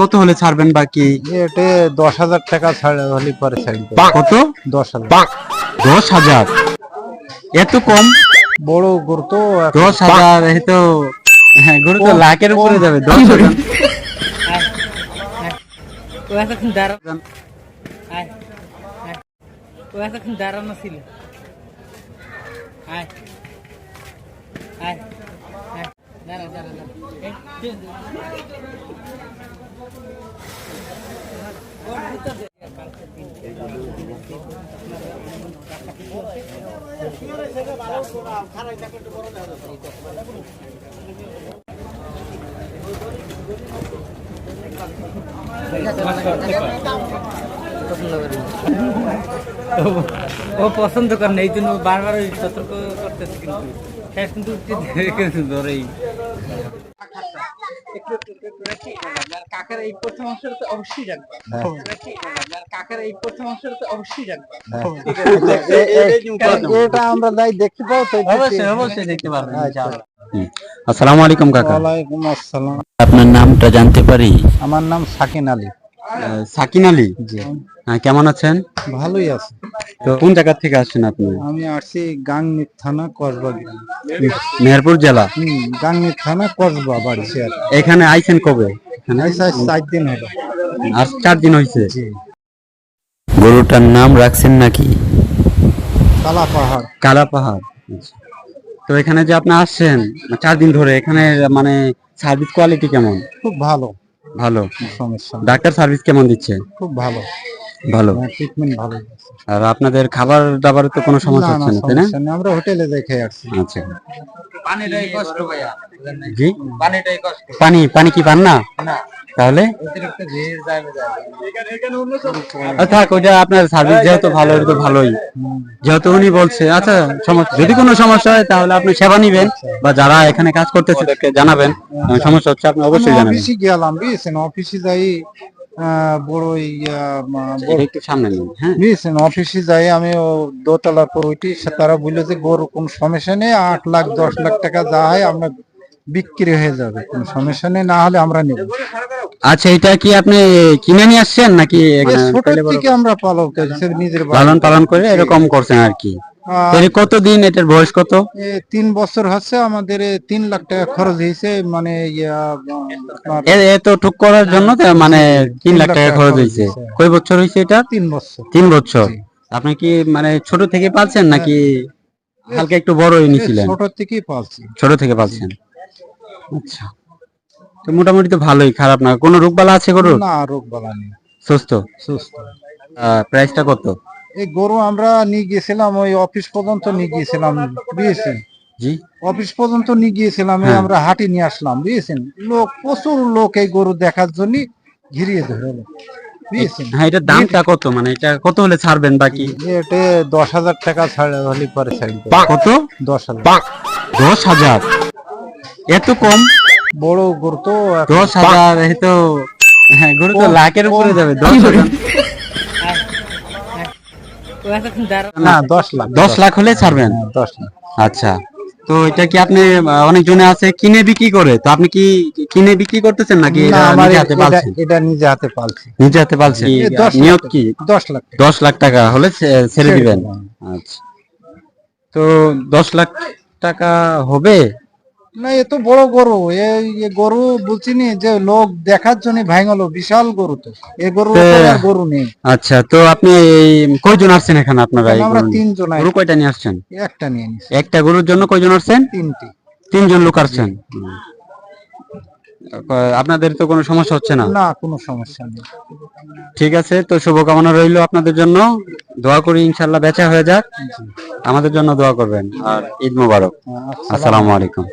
কত হলে ছাড়বেন বাকি? দশ হাজার টাকা হলে পরে কত? দশ হাজার। দশ হাজার? এত কম? বড় গরু তো দশ হাজার তো হ্যাঁ গরু তো লাখের উপরে যাবে দশ হাজার। এতক্ষণ দাঁড়ানো ছিল। আয় আয় আয় দাঁড়া দাঁড়া দাঁড়া এই, তুই- ওর ভিতর দে। ও- পছন্দ করে না এই জন্য বারবার ওই সতর্ক করতেছে কিন্তু শেষ কিন্তু ধরেই কাকার এই প্রথম অংশটা অবশ্যই রাখবে কাকার এই প্রথম অংশটা অবশ্যই রাখবে এটা আমরা যাই দেখতে পাও অবশ্যই অবশ্যই দেখতে পারবেন আসসালামু আলাইকুম কাকা ওয়ালাইকুম আসসালাম আপনার নামটা জানতে পারি আমার নাম সাকিন আলী আহ, সাকিন আলী জি হ্যাঁ, কেমন আছেন? ভালোই আছে। তো কোন জায়গা থেকে আসছেন আপনি? আমি আসছি গাংনি থানা কসবা মেহেরপুর জেলা? হুম গাংনি থানা কসবা বাড়ি এখানে আইছেন কবে? এখানে? চার দিন হলো। আর চার দিন হয়েছে গরুটার নাম রাখছেন নাকি? কালা পাহাড়। কালা পাহাড়। আচ্ছা। তো এখানে যে আপনি আসছেন চার দিন ধরে এখানে মানে সার্ভিস কোয়ালিটি কেমন? খুব ভালো। ভালো। সমস্যা ডাক্তার সার্ভিস কেমন দিচ্ছে? খুব ভালো। ভালো। ট্রিটমেন্ট ভালো আর আপনাদের খাবার দাবারে তো কোনো সমস্যা হচ্ছে না তাই না? আমরা হোটেলে খেয়ে আসছি। আচ্ছা। পানিটাই কষ্ট ভাইয়া জি? পানিটাই কষ্ট। পানি পানি কি পান না? না। তাহলে? থাক ওইটা আপনার সার্ভিস যেহেতু ভালো তো ভালোই। যেহেতু উনি বলছে আচ্ছা সমস্যা যদি কোনো সমস্যা হয় তাহলে আপনি সেবা নিবেন বা যারা এখানে কাজ করতেছে তাদেরকে জানাবেন। সমস্যা হচ্ছে আপনি অবশ্যই আমি জানাবেন। অফিসে গেলাম অফিসে যাই আহ, বড় মা- বড় এটা একটু সামনে নিন হ্যাঁ। বুঝছেন অফিসে যাই আমি ও দোতলার পর ওইটি তারা বলল যে গরু কোন সমস্যা নেই আট লাখ দশ লাখ টাকা যা হয় আমরা বিক্রি হয়ে যাবে কোনো সমস্যা নেই না হলে আমরা নেব। আচ্ছা এটা কি আপনি কিনে নিয়ে আসছেন নাকি ছোট থেকে আমরা পালন করছি নিজের। লালন পালন করে এরকম করছেন আর কি। কতদিন এটার বয়স কত? তিন বছর হচ্ছে আমাদের তিন লাখ টাকা খরচ হয়েছে মানে করার জন্য মানে তিন লাখ টাকা খরচ হয়েছে। কয় বছর হয়েছে এটা? তিন বছর। তিন বছর। আপনি কি মানে ছোট থেকে পালছেন নাকি হালকা একটু বড় হয়ে নিয়েছিলেন ছোট থেকেই পালছি। ছোট থেকে পালছেন। আচ্ছা। তো মোটামুটি তো ভালোই খারাপ না। কোনো রোগ বালা আছে গরুর? না রোগ বালা নেই। সুস্থ? সুস্থ। প্রাইসটা কত? এই গরু আমরা নিয়ে গিয়েছিলাম ওই অফিস পর্যন্ত নিয়ে গিয়েছিলাম বুঝেছেন? জি। অফিস পর্যন্ত নিয়ে গিয়েছিলাম এই হ্যাঁ। আমরা হাটে নিয়ে আসলাম বুঝেছেন? লোক প্রচুর লোক এই গরু দেখার জন্য ঘিরিয়ে ধরলো বুঝেছেন? হ্যাঁ এটার দামটা কত? মানে এটা কত হলে ছাড়বেন বাকি? এটা দশ হাজার টাকা ছাড় হলে পরে। কত? দশ হাজার। দশ হাজার? এত কম? বড় গরু তো দশ হাজার হ্যাঁ গরু তো লাখের উপরে যাবে দশ হাজার। না দশ লাখ। দশ লাখ হলে ছাড়বেন? হ্যাঁ, দশ লাখ। আচ্ছা। তো এটা কি আপনি অনেকজনে আছে কিনে বিক্রি করে? তো আপনি কি কিনে বিক্রি করতেছেন নাকি এটা নিজে হাতে এটা- পালছেন? এটা নিজে হাতে পালছি। নিজে হাতে লাখ নিয়োগ। কি? দশ লাখ দশ লাখ টাকা হলে ছেড়ে দিবেন। আচ্ছা। তো দশ লাখ টাকা হবে? না এ তো বড় গরু। এ এ গরু বলছি নি যে লোক দেখার জন্য ভাঙলো বিশাল গরু তো। এ গরু গরু নেই। আচ্ছা তো আপনি কয়জন আসছেন এখানে আপনারা? এই আমরা তিনজন গরু কয়টা নিয়ে আসছেন? একটা নিয়ে নিছি একটা গরুর জন্য কয়জন আসছেন? তিনটি। তিনজন লোক আসছেন। আপনাদের তো কোনো সমস্যা হচ্ছে না? না কোনো সমস্যা নেই। ঠিক আছে তো শুভকামনা রইল আপনাদের জন্য। দোয়া করি ইনশাল্লাহ বেচা হয়ে যাক। আমাদের জন্য দোয়া করবেন। আর ঈদ মোবারক। আচ্ছা আসসালামু আলাইকুম।